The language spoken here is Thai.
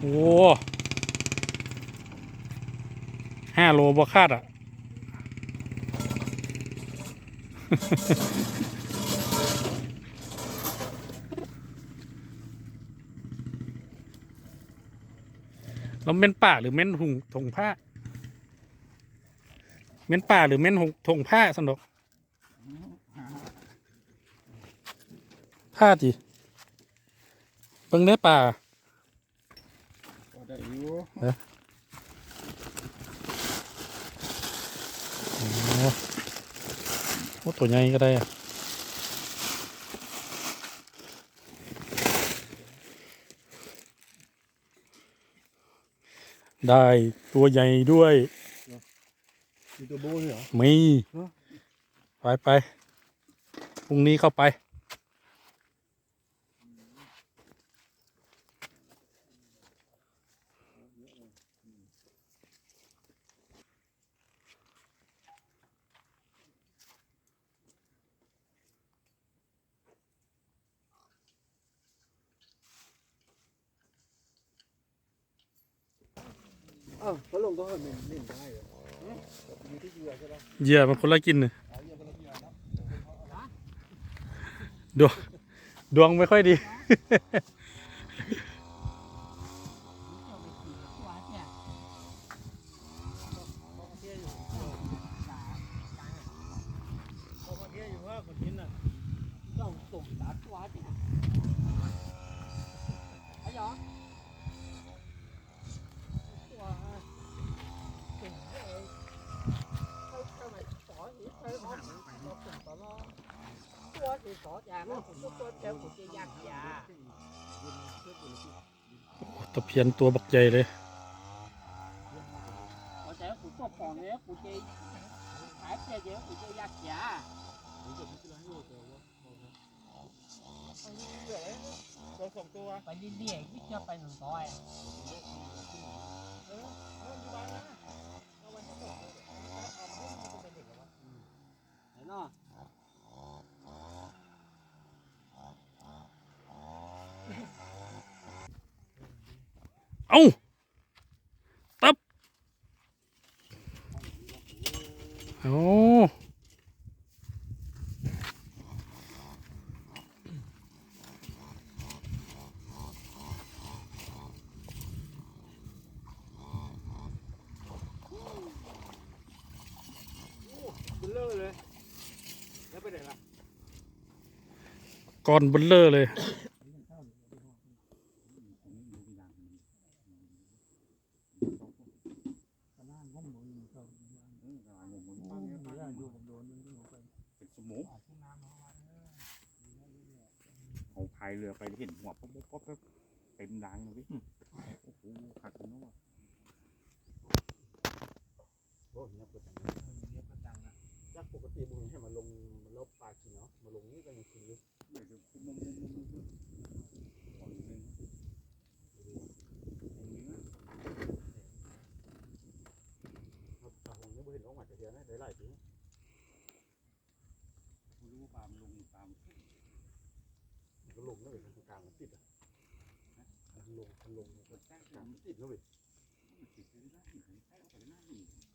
โอ้ห้าโลบ่คาดอะ เราเม้นป่าหรือเม้นถุงถงผ้า เม้นป่าหรือเม้นหงถงผ้าสนุกผ้าจีเบิ่งได้ป่า ได้อยู่โอ้โหตัวใหญ่ก็ได้อะได้ตัวใหญ่ด้วย มีตัวโบ้เหรอ มีเหรอไปไปพรุ่งนี้เข้าไป อ้าวพัดลมก็เล่นเล่นได้เหรอมีที่เหยื่อใช่ไหมเหยื่อมันคนละกินเนี่ยเอาเหยื่อก็ละเหยื่อนะดวงดวงไม่ค่อยดี ตะเพียนตัวบักใหญ่เลยไปเรื่อยๆวิ่งไปหนึ่งซอย เอ้าตับโอ้เบลเลอร์เลย แล้วไปไหนนเบลเลอร์เลยเป็นสมองเอาพายเรือไปเห็นหัวป๊บป๊บป๊บป๊บเต็มดังเลยพี่โอ้โหขาดกันเนาะโอ้ยเนี่ยเปิดตังเนี่ยเปิดตังนะจากปกติมึงให้มาลงมาลบปลากินเนาะมาลงนี่ก็ยังคือไม่ดูมุมมุมมุมมุมมุมขอดูหนึ่งตรงนี้นะปลาเนี่ยไม่เห็นออกมาจากเดียวนะหลายๆ ปีไม่รู้ว่าลามันลงปลามันขึ้นมันก็ลงนะเว้ยทางกลางมันติดอะมันลงลงมันกดแทรกกลงมันติดเว้ยนะติดไปได้ไหนแทรกไปได้ไหน